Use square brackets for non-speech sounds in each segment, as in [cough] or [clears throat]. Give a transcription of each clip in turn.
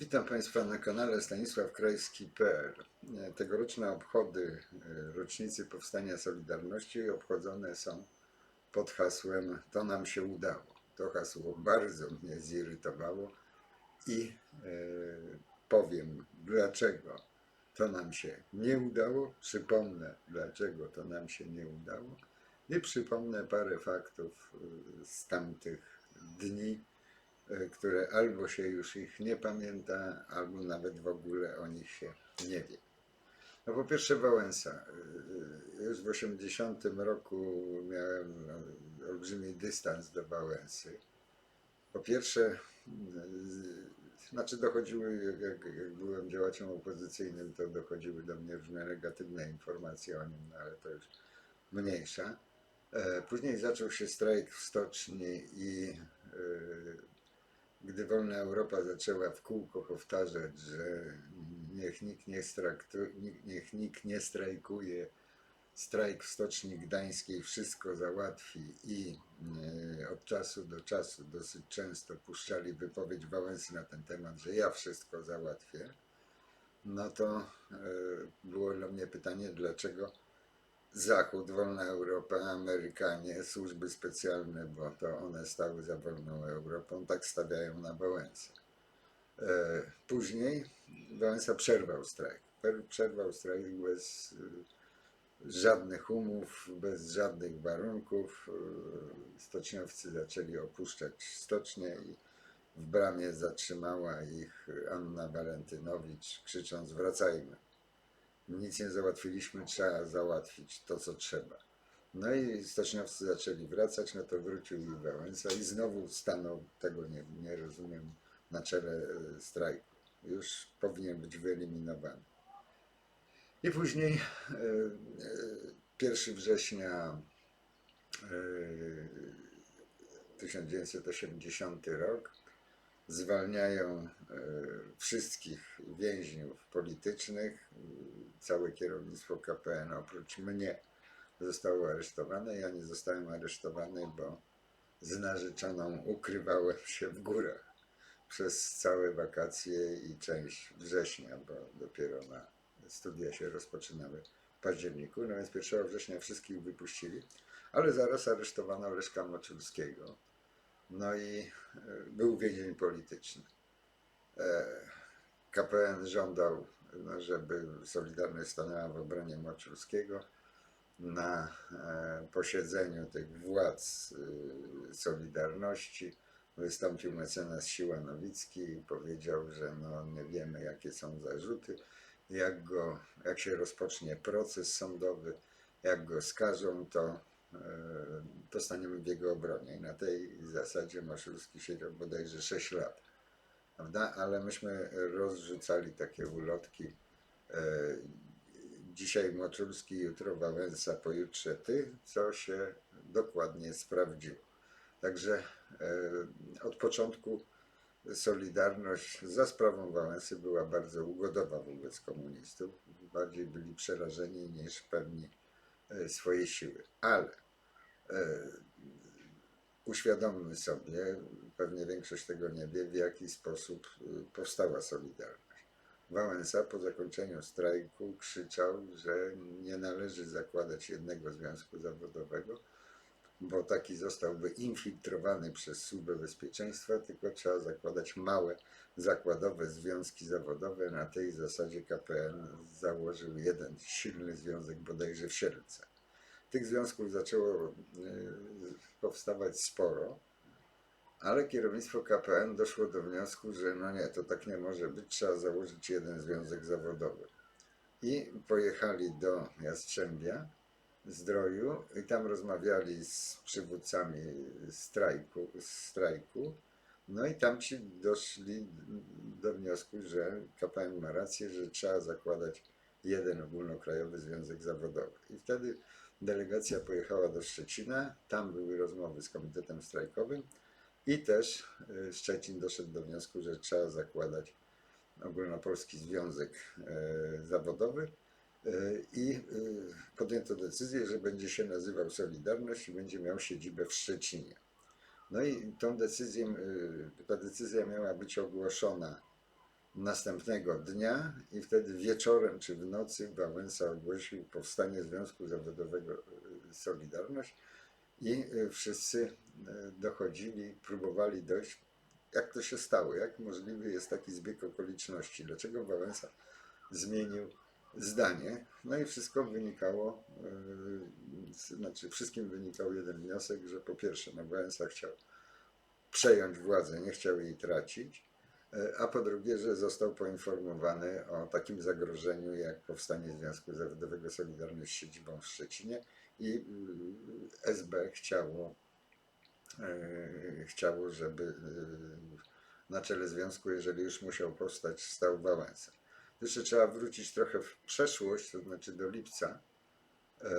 Witam Państwa na kanale stanisławkrajski.pl. Tegoroczne obchody e, rocznicy Powstania Solidarności obchodzone są pod hasłem To nam się udało. To hasło bardzo mnie zirytowało i e, powiem dlaczego to nam się nie udało. Przypomnę dlaczego to nam się nie udało i przypomnę parę faktów e, z tamtych dni które albo się już ich nie pamięta, albo nawet w ogóle o nich się nie wie. No po pierwsze Wałęsa. Y, Już w 80 roku miałem no, olbrzymi dystans do Wałęsy. Po pierwsze, znaczy dochodziły, jak, jak, byłem działaczem opozycyjnym, to dochodziły do mnie różne negatywne informacje o nim, no ale to już mniejsza. E, Później zaczął się strajk w stoczni i e, gdy wolna Europa zaczęła w kółko powtarzać, że niech nikt nie, straktu- niech- nikt nie strajkuje, strajk w Stoczni Gdańskiej wszystko załatwi i e, od czasu do czasu dosyć często puszczali wypowiedź Wałęsy na ten temat, że ja wszystko załatwię, no to e, było dla mnie pytanie, dlaczego Zachód, wolna Europa, Amerykanie, służby specjalne, bo to one stały za wolną Europą, tak stawiają na Wałęsę. E, Później Wałęsa przerwał strajk. Przerwał strajk bez e, żadnych umów, bez żadnych warunków. E, Stoczniowcy zaczęli opuszczać stocznię i w bramie zatrzymała ich Anna Walentynowicz, krzycząc wracajmy nic nie załatwiliśmy, trzeba załatwić to, co trzeba. No i stoczniowcy zaczęli wracać, no to wrócił i Wałęsa i znowu stanął, tego nie, nie rozumiem, na czele e, strajku. Już powinien być wyeliminowany. I później e, e, 1 września e, 1980 rok zwalniają e, wszystkich więźniów politycznych. Całe kierownictwo KPN oprócz mnie zostało aresztowane. Ja nie zostałem aresztowany, bo z narzeczoną ukrywałem się w górach przez całe wakacje i część września, bo dopiero na studia się rozpoczynały w październiku. No więc 1 września wszystkich wypuścili, ale zaraz aresztowano Leszka Moczulskiego. No i e, był więzień polityczny. E, KPN żądał, no, żeby Solidarność stanęła w obronie Moczulskiego. Na e, posiedzeniu tych władz Solidarności wystąpił mecenas Siła Nowicki i powiedział, że no, nie wiemy jakie są zarzuty, jak, go, jak się rozpocznie proces sądowy, jak go skażą, to to staniemy w jego obronie. I na tej zasadzie Maszulski siedział bodajże 6 lat. Prawda? Ale myśmy rozrzucali takie ulotki. E, dzisiaj Moczulski, jutro Wałęsa, pojutrze ty, co się dokładnie sprawdziło. Także e, od początku Solidarność za sprawą Wałęsy była bardzo ugodowa wobec komunistów. Bardziej byli przerażeni niż pewni e, swojej siły. Ale e, uświadommy sobie, pewnie większość tego nie wie, w jaki sposób e, powstała Solidarność. Wałęsa po zakończeniu strajku krzyczał, że nie należy zakładać jednego związku zawodowego, bo taki zostałby infiltrowany przez służbę bezpieczeństwa, tylko trzeba zakładać małe zakładowe związki zawodowe. Na tej zasadzie KPN założył jeden silny związek bodajże w Sielce. Tych związków zaczęło e, powstawać sporo, ale kierownictwo KPN doszło do wniosku, że no nie, to tak nie może być, trzeba założyć jeden związek zawodowy. I pojechali do Jastrzębia, Zdroju i tam rozmawiali z przywódcami strajku, strajku. No i tam ci doszli do wniosku, że KPN ma rację, że trzeba zakładać jeden ogólnokrajowy związek zawodowy. I wtedy delegacja pojechała do Szczecina, tam były rozmowy z komitetem strajkowym i też e, Szczecin doszedł do wniosku, że trzeba zakładać ogólnopolski związek e, zawodowy. E, I e, podjęto decyzję, że będzie się nazywał Solidarność i będzie miał siedzibę w Szczecinie. No i tą decyzję, e, ta decyzja miała być ogłoszona następnego dnia i wtedy wieczorem czy w nocy Wałęsa ogłosił powstanie Związku Zawodowego Solidarność i wszyscy dochodzili, próbowali dojść, jak to się stało, jak możliwy jest taki zbieg okoliczności, dlaczego Wałęsa zmienił zdanie. No i wszystko wynikało, z- znaczy wszystkim wynikał jeden wniosek, że po pierwsze, no chciał przejąć władzę, nie chciał jej tracić, e, a po drugie, że został poinformowany o takim zagrożeniu jak powstanie Związku Zawodowego Solidarność z siedzibą w Szczecinie i y, SB chciało, chciało, żeby na czele związku, jeżeli już musiał powstać, stał Wałęsa. Jeszcze trzeba wrócić trochę w przeszłość, to znaczy do lipca e,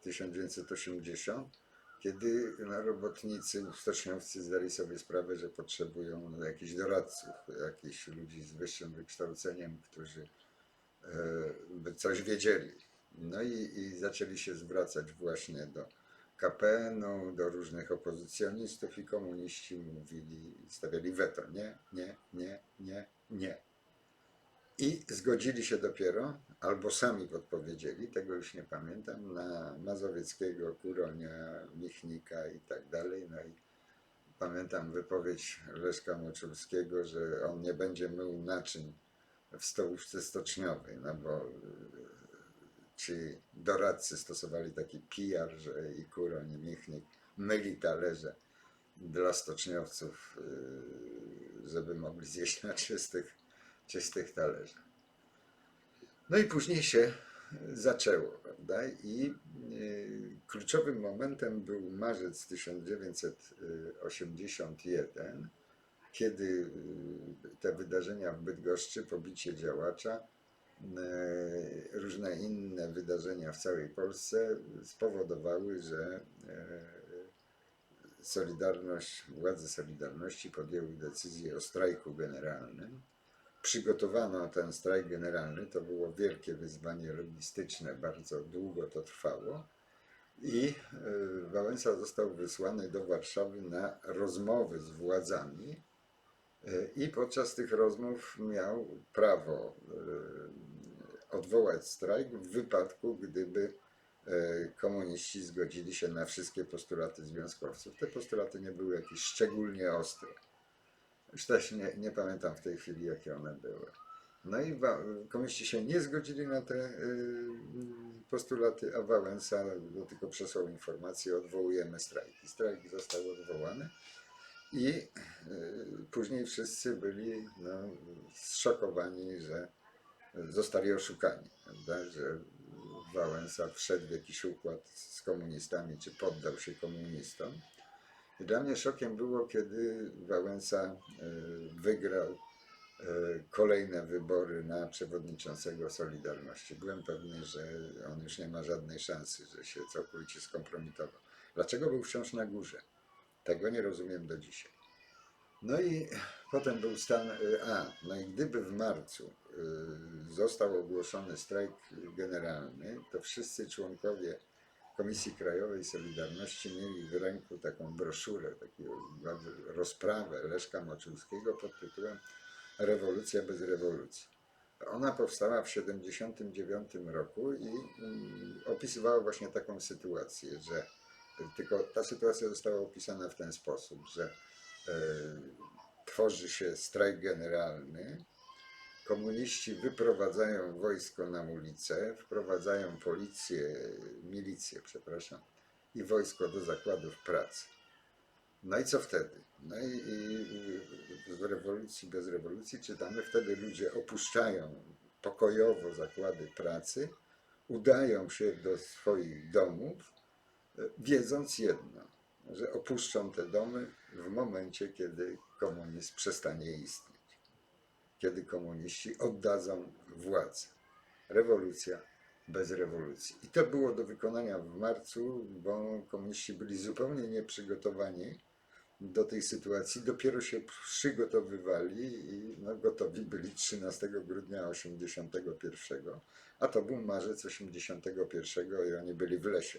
1980, kiedy no, robotnicy, stoczniowcy zdali sobie sprawę, że potrzebują no, jakichś doradców, jakichś ludzi z wyższym wykształceniem, którzy e, by coś wiedzieli. No i, i zaczęli się zwracać właśnie do KPN-u, do różnych opozycjonistów i komuniści mówili, stawiali weto. Nie, nie, nie, nie, nie. I zgodzili się dopiero, albo sami podpowiedzieli, tego już nie pamiętam, na Mazowieckiego, Kuronia, Michnika i tak dalej. No i pamiętam wypowiedź Leszka Moczulskiego, że on nie będzie mył naczyń w stołówce stoczniowej, no bo y, ci doradcy stosowali taki PR, że i Kuroń, i Michnik myli talerze dla stoczniowców, y, żeby mogli zjeść na czystych, czystych talerzach. No i później się zaczęło, prawda? I y, kluczowym momentem był marzec 1981, kiedy y, te wydarzenia w Bydgoszczy, pobicie działacza, y, różne inne wydarzenia w całej Polsce spowodowały, że Solidarność, władze Solidarności podjęły decyzję o strajku generalnym. Przygotowano ten strajk generalny, to było wielkie wyzwanie logistyczne, bardzo długo to trwało. I y, Wałęsa został wysłany do Warszawy na rozmowy z władzami. Y, I podczas tych rozmów miał prawo y, odwołać strajk w wypadku, gdyby komuniści zgodzili się na wszystkie postulaty związkowców. Te postulaty nie były jakieś szczególnie ostre. Już też nie, nie pamiętam w tej chwili, jakie one były. No i komuniści się nie zgodzili na te y, postulaty, a Wałęsa no, tylko przesłał informację, odwołujemy strajk. I strajk został odwołany. I y, później wszyscy byli no, zszokowani, że zostali oszukani, prawda? że Wałęsa wszedł w jakiś układ z komunistami, czy poddał się komunistom. Dla mnie szokiem było, kiedy Wałęsa y, wygrał y, kolejne wybory na przewodniczącego Solidarności. Byłem pewny, że on już nie ma żadnej szansy, że się całkowicie skompromitował. Dlaczego był wciąż na górze? Tego nie rozumiem do dzisiaj. No i potem był stan y, A. No i gdyby w marcu został ogłoszony strajk generalny, to wszyscy członkowie Komisji Krajowej Solidarności mieli w ręku taką broszurę, taką rozprawę Leszka Moczulskiego pod tytułem Rewolucja bez rewolucji. Ona powstała w 1979 roku i mm, opisywała właśnie taką sytuację, że tylko ta sytuacja została opisana w ten sposób, że e, tworzy się strajk generalny, komuniści wyprowadzają wojsko na ulicę, wprowadzają policję, milicję, przepraszam, i wojsko do zakładów pracy. No i co wtedy? No i, i w rewolucji bez rewolucji czytamy, wtedy ludzie opuszczają pokojowo zakłady pracy, udają się do swoich domów, wiedząc jedno, że opuszczą te domy w momencie, kiedy komunizm przestanie istnieć kiedy komuniści oddadzą władzę. Rewolucja bez rewolucji. I to było do wykonania w marcu, bo komuniści byli zupełnie nieprzygotowani do tej sytuacji. Dopiero się przygotowywali i no, gotowi byli 13 grudnia 81, a to był marzec 81 i oni byli w lesie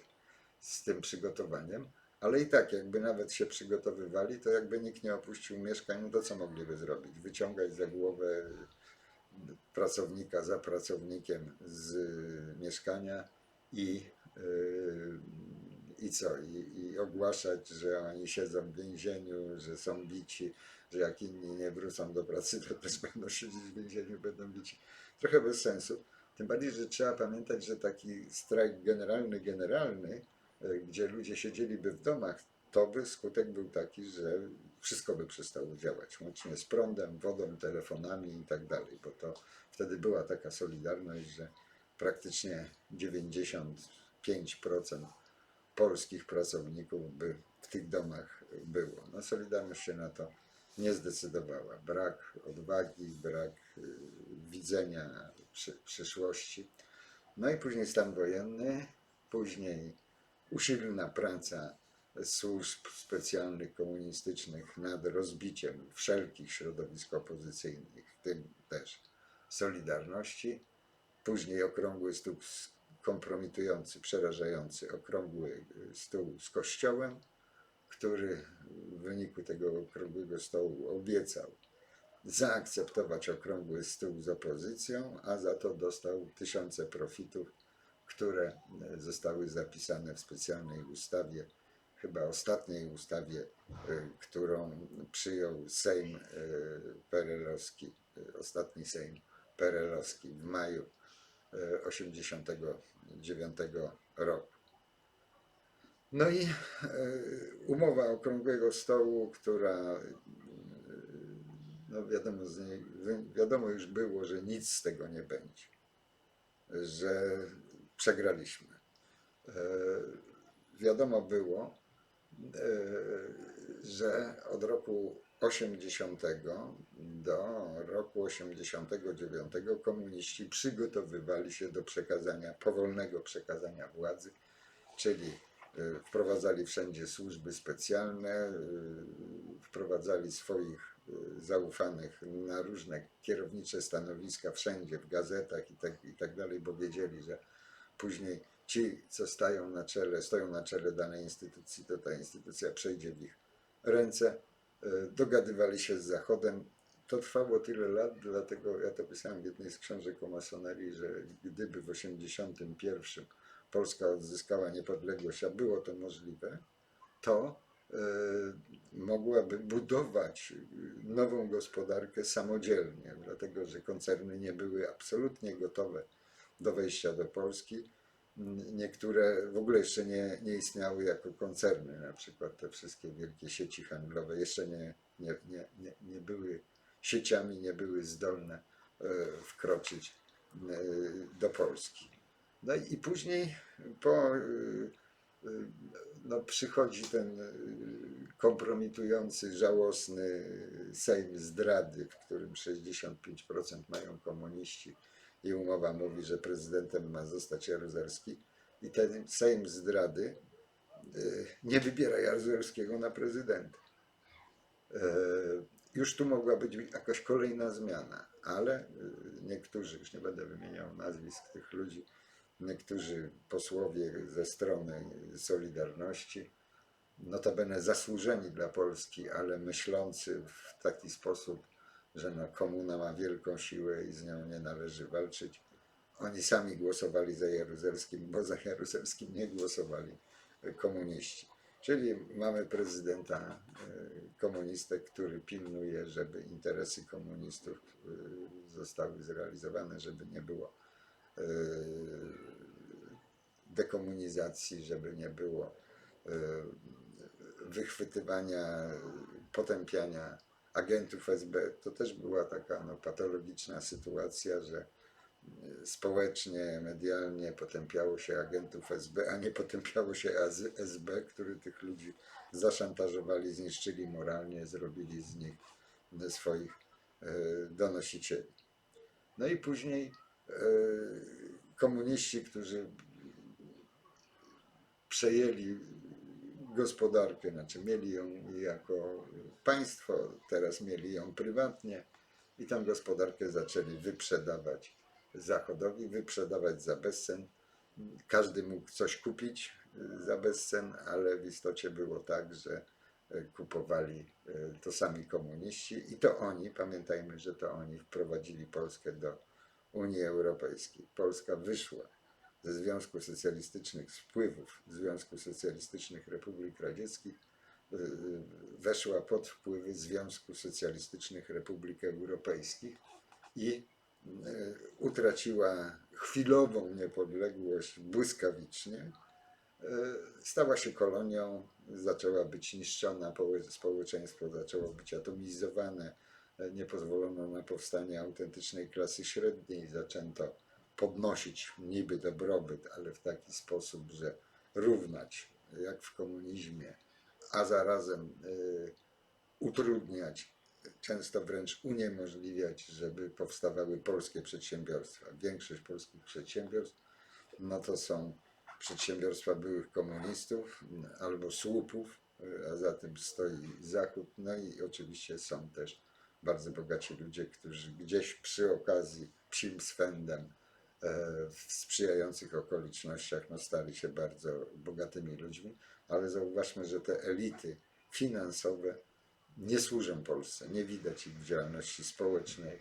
z tym przygotowaniem. Ale i tak, jakby nawet się przygotowywali, to jakby nikt nie opuścił mieszkań, no to co mogliby zrobić? Wyciągać za głowę pracownika za pracownikiem z mieszkania i, yy, i co? I, I ogłaszać, że oni siedzą w więzieniu, że są bici, że jak inni nie wrócą do pracy, to też [laughs] będą siedzieć w więzieniu, będą bici. Trochę bez sensu. Tym bardziej, że trzeba pamiętać, że taki strajk generalny, generalny, gdzie ludzie siedzieliby w domach, to by skutek był taki, że wszystko by przestało działać, łącznie z prądem, wodą, telefonami i tak dalej, bo to wtedy była taka solidarność, że praktycznie 95% polskich pracowników by w tych domach było. No Solidarność się na to nie zdecydowała. Brak odwagi, brak y, widzenia przy, przyszłości. No i później stan wojenny, później usilna praca służb specjalnych komunistycznych nad rozbiciem wszelkich środowisk opozycyjnych, w tym też Solidarności. Później okrągły stół kompromitujący, przerażający okrągły stół z Kościołem, który w wyniku tego okrągłego stołu obiecał zaakceptować okrągły stół z opozycją, a za to dostał tysiące profitów, które zostały zapisane w specjalnej ustawie, chyba ostatniej ustawie, y, którą przyjął Sejm y, Perelowski, ostatni Sejm Perelowski w maju 1989 roku. No i e, umowa okrągłego stołu, która e, no wiadomo, niej, wi- wiadomo już było, że nic z tego nie będzie, że przegraliśmy. E, Wiadomo było, e, że od roku 80 do roku 89 komuniści przygotowywali się do przekazania, powolnego przekazania władzy, czyli y, wprowadzali wszędzie służby specjalne, wprowadzali swoich zaufanych na różne kierownicze stanowiska wszędzie, w gazetach i tak, i tak dalej, bo wiedzieli, że później ci, co stają na czele, stoją na czele danej instytucji, to ta instytucja przejdzie w ich ręce, e, dogadywali się z Zachodem. To trwało tyle lat, dlatego ja to pisałem w jednej z książek o masonerii, że gdyby w 1981 Polska odzyskała niepodległość, a było to możliwe, to e, mogłaby budować nową gospodarkę samodzielnie, dlatego że koncerny nie były absolutnie gotowe do wejścia do Polski. Niektóre w ogóle jeszcze nie, nie istniały jako koncerny, na przykład te wszystkie wielkie sieci handlowe jeszcze nie, nie, nie, nie, nie były sieciami, nie były zdolne e, wkroczyć e, do Polski. No i później po, e, no, przychodzi ten kompromitujący, żałosny Sejm zdrady, w którym 65% mają komuniści i umowa mówi, że prezydentem ma zostać Jaruzelski i ten Sejm zdrady y, nie wybiera Jaruzelskiego na prezydenta. E, Już tu mogła być jakaś kolejna zmiana, ale y, niektórzy, już nie będę wymieniał nazwisk tych ludzi, niektórzy posłowie ze strony Solidarności, notabene zasłużeni dla Polski, ale myślący w taki sposób, że no, komuna ma wielką siłę i z nią nie należy walczyć. Oni sami głosowali za Jaruzelskim, bo za Jaruzelskim nie głosowali komuniści. Czyli mamy prezydenta e, komunistę, który pilnuje, żeby interesy komunistów e, zostały zrealizowane, żeby nie było e, dekomunizacji, żeby nie było wychwytywania, potępiania agentów SB. To też była taka no, patologiczna sytuacja, że y, społecznie, medialnie potępiało się agentów SB, a nie potępiało się SB, który tych ludzi zaszantażowali, zniszczyli moralnie, zrobili z nich y, swoich y, donosicieli. No i później komuniści, którzy przejęli gospodarkę, znaczy mieli ją jako państwo, teraz mieli ją prywatnie i tą gospodarkę zaczęli wyprzedawać Zachodowi, wyprzedawać za bezcen. każdy mógł coś kupić y, za bezcen, ale w istocie było tak, że y, kupowali y, to sami komuniści i to oni, pamiętajmy, że to oni wprowadzili Polskę do Unii Europejskiej. Polska wyszła ze Związku Socjalistycznych, z wpływów Związku Socjalistycznych Republik Radzieckich, y, weszła pod wpływy Związku Socjalistycznych Republik Europejskich i y, utraciła chwilową niepodległość błyskawicznie, y, stała się kolonią, zaczęła być niszczona, społeczeństwo zaczęło być atomizowane, nie pozwolono na powstanie autentycznej klasy średniej, zaczęto podnosić niby dobrobyt, ale w taki sposób, że równać, jak w komunizmie, a zarazem y, utrudniać, często wręcz uniemożliwiać, żeby powstawały polskie przedsiębiorstwa. Większość polskich przedsiębiorstw no to są przedsiębiorstwa byłych komunistów albo słupów, y, a za tym stoi Zachód. No i oczywiście są też bardzo bogaci ludzie, którzy gdzieś przy okazji psim swędem w sprzyjających okolicznościach no, stali się bardzo bogatymi ludźmi, ale zauważmy, że te elity finansowe nie służą Polsce. Nie widać ich w działalności społecznej,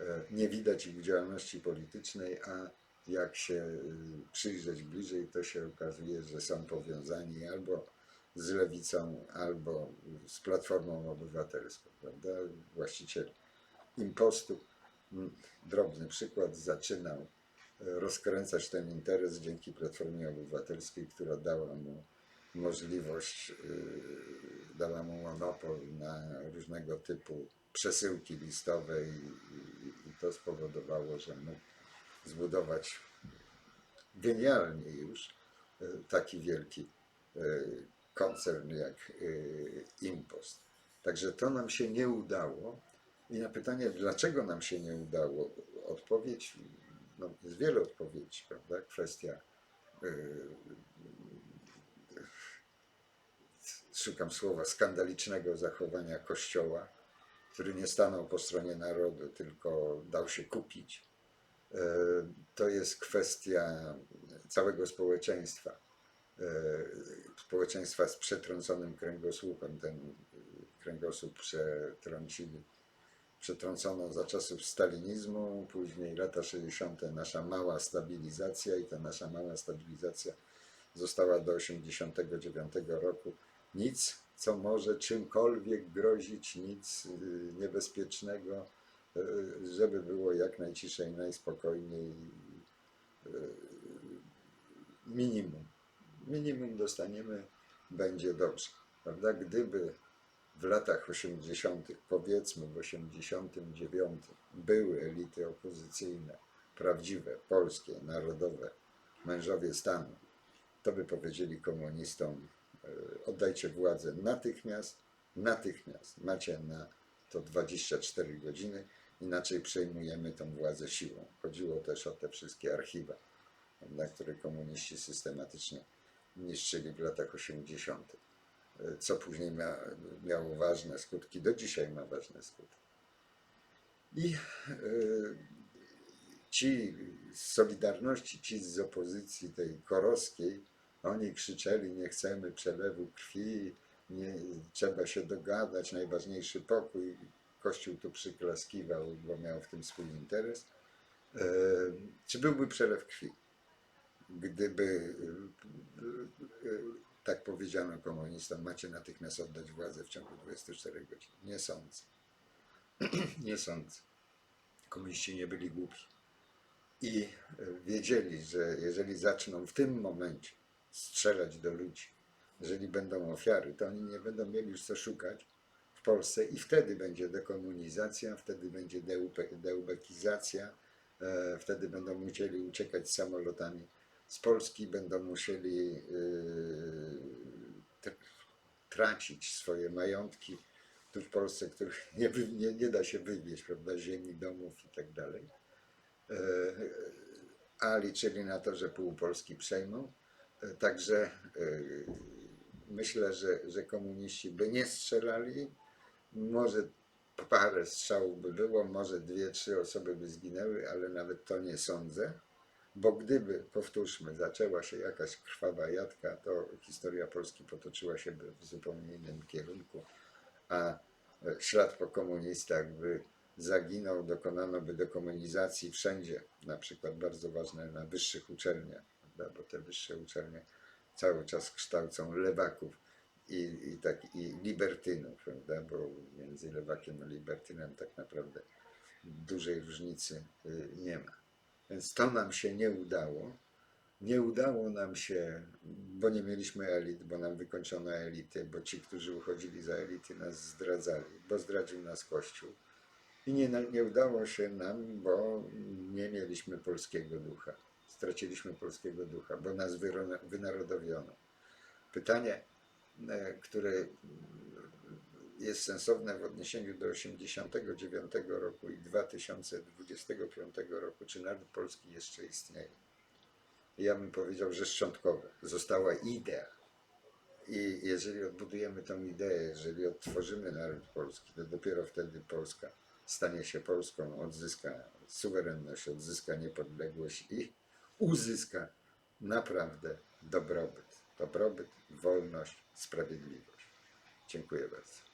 e, nie widać ich w działalności politycznej, a jak się y, przyjrzeć bliżej, to się okazuje, że są powiązani albo z lewicą, albo z Platformą Obywatelską. Prawda? Właściciel impostu, mm, drobny przykład, zaczynał e, rozkręcać ten interes dzięki Platformie Obywatelskiej, która dała mu możliwość, yy, dała mu monopol na różnego typu przesyłki listowe i, i, i to spowodowało, że mógł zbudować genialnie już yy, taki wielki yy, koncern jak Impost. Także to nam się nie udało. I na pytanie, dlaczego nam się nie udało, odpowiedź, no jest wiele odpowiedzi, prawda? Kwestia yy, szukam słowa, skandalicznego zachowania Kościoła, który nie stanął po stronie narodu, tylko dał się kupić. E, To jest kwestia całego społeczeństwa. Społeczeństwa z przetrąconym kręgosłupem. Ten kręgosłup przetrącili. Przetrącono za czasów stalinizmu, później lata 60. nasza mała stabilizacja i ta nasza mała stabilizacja została do 89 roku nic, co może czymkolwiek grozić, nic y, niebezpiecznego, y, żeby było jak najciszej, najspokojniej. y, Minimum. Minimum dostaniemy, będzie dobrze. Prawda? Gdyby w latach 80., powiedzmy w 89, były elity opozycyjne, prawdziwe, polskie, narodowe, mężowie stanu, to by powiedzieli komunistom, e, oddajcie władzę natychmiast, natychmiast. Macie na to 24 godziny, inaczej przejmujemy tą władzę siłą. Chodziło też o te wszystkie archiwa, na które komuniści systematycznie niszczyli w latach 80., e, co później mia, miało ważne skutki, do dzisiaj ma ważne skutki. I e, ci z Solidarności, ci z opozycji tej korowskiej, oni krzyczeli, nie chcemy przelewu krwi, nie, trzeba się dogadać, najważniejszy pokój. Kościół tu przyklaskiwał, bo miał w tym swój interes. E, czy byłby przelew krwi? Gdyby e, tak powiedziano komunistom, macie natychmiast oddać władzę w ciągu 24 godzin. Nie sądzę. [clears throat] nie sądzę. Komuniści nie byli głupi. I e, wiedzieli, że jeżeli zaczną w tym momencie strzelać do ludzi, jeżeli będą ofiary, to oni nie będą mieli już co szukać w Polsce i wtedy będzie dekomunizacja, wtedy będzie deubekizacja, e, wtedy będą musieli uciekać samolotami z Polski, będą musieli tr- tracić swoje majątki tu w Polsce, których [laughs] nie, nie, nie da się wywieźć, prawda, ziemi, domów i tak dalej. E, A liczyli na to, że pół Polski przejmą. E, Także e, myślę, że, że komuniści by nie strzelali. Może parę strzałów by było, może dwie, trzy osoby by zginęły, ale nawet to nie sądzę. Bo gdyby, powtórzmy, zaczęła się jakaś krwawa jadka, to historia Polski potoczyła się w zupełnie innym kierunku, a e, ślad po komunistach by zaginął, dokonano by dekomunizacji wszędzie, na przykład bardzo ważne na wyższych uczelniach, bo te wyższe uczelnie cały czas kształcą lewaków i, i, tak, i libertynów, prawda? bo między lewakiem a libertynem tak naprawdę dużej różnicy y, nie ma. Więc to nam się nie udało. Nie udało nam się, bo nie mieliśmy elit, bo nam wykończono elity, bo ci, którzy uchodzili za elity, nas zdradzali, bo zdradził nas Kościół. I nie, nie udało się nam, bo nie mieliśmy polskiego ducha. Straciliśmy polskiego ducha, bo nas wynarodowiono. Pytanie, e, które jest sensowne w odniesieniu do 1989 roku i 2025 roku, czy naród polski jeszcze istnieje? Ja bym powiedział, że szczątkowo. Została idea. I jeżeli odbudujemy tę ideę, jeżeli odtworzymy naród polski, to dopiero wtedy Polska stanie się Polską, odzyska suwerenność, odzyska niepodległość i uzyska naprawdę dobrobyt. Dobrobyt, wolność, sprawiedliwość. Dziękuję bardzo.